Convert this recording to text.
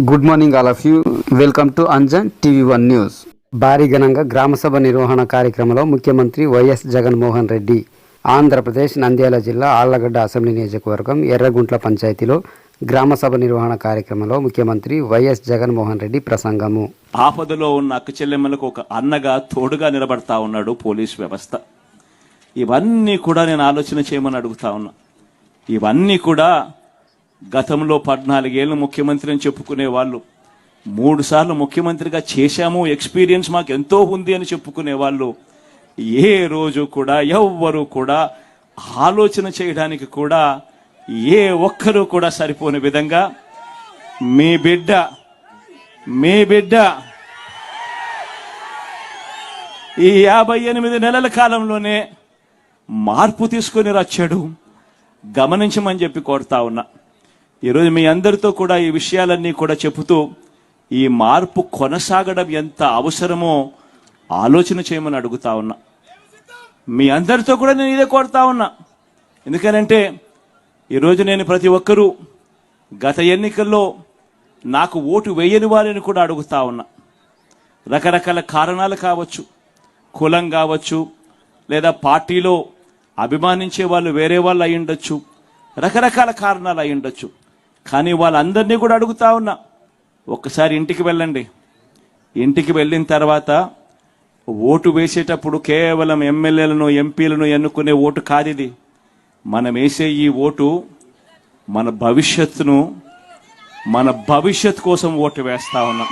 Good morning all of you welcome to Anjan TV one news భారీ ఘనంగా గ్రామసభ నిర్వహణ కార్యక్రమంలో ముఖ్యమంత్రి వైఎస్ జగన్మోహన్ రెడ్డి ఆంధ్రప్రదేశ్ నంద్యాల జిల్లా ఆళ్ళగడ్డ అసెంబ్లీ నియోజకవర్గం ఎర్రగుంట్ల పంచాయతీలో గ్రామసభ నిర్వహణ కార్యక్రమంలో ముఖ్యమంత్రి వైఎస్ జగన్మోహన్ రెడ్డి ప్రసంగము. ఆపదలో ఉన్న అక్క చెల్లెమ్మలకు ఒక అన్నగా తోడుగా నిలబడతా ఉన్నాడు పోలీస్ వ్యవస్థ. ఇవన్నీ కూడా నేను ఆలోచన చేయమని అడుగుతా ఉన్నా. ఇవన్నీ కూడా గతంలో పద్నాలుగేళ్ళు ముఖ్యమంత్రి అని చెప్పుకునే వాళ్ళు. మూడు సార్లు ముఖ్యమంత్రిగా చేశాము ఎక్స్పీరియన్స్ మాకు ఎంతో ఉంది అని చెప్పుకునే వాళ్ళు. ఏ రోజు కూడా ఎవ్వరు కూడా ఆలోచన చేయడానికి కూడా ఏ ఒక్కరూ కూడా సరిపోని విధంగా మీ బిడ్డ మీ బిడ్డ ఈ యాభై ఎనిమిది నెలల కాలంలోనే మార్పు తీసుకొని వచ్చాడు గమనించమని చెప్పి కోరుతా ఉన్నా. ఈరోజు మీ అందరితో కూడా ఈ విషయాలన్నీ కూడా చెబుతూ ఈ మార్పు కొనసాగడం ఎంత అవసరమో ఆలోచన చేయమని అడుగుతా ఉన్నా. మీ అందరితో కూడా నేను ఇదే కోరుతా ఉన్నా. ఎందుకనంటే ఈరోజు నేను ప్రతి ఒక్కరూ గత ఎన్నికల్లో నాకు ఓటు వేయని వారిని కూడా అడుగుతా ఉన్నా. రకరకాల కారణాలు కావచ్చు కులం కావచ్చు లేదా పార్టీలో అభిమానించే వాళ్ళు వేరే వాళ్ళు అయి ఉండొచ్చు రకరకాల కారణాలు అయి ఉండొచ్చు కానీ వాళ్ళందరినీ కూడా అడుగుతా ఉన్నా. ఒక్కసారి ఇంటికి వెళ్ళండి. ఇంటికి వెళ్ళిన తర్వాత ఓటు వేసేటప్పుడు కేవలం ఎమ్మెల్యేలను ఎంపీలను ఎన్నుకునే ఓటు కాదు ఇది మనం వేసే ఈ ఓటు మన భవిష్యత్తును మన భవిష్యత్ కోసం ఓటు వేస్తా ఉన్నాం.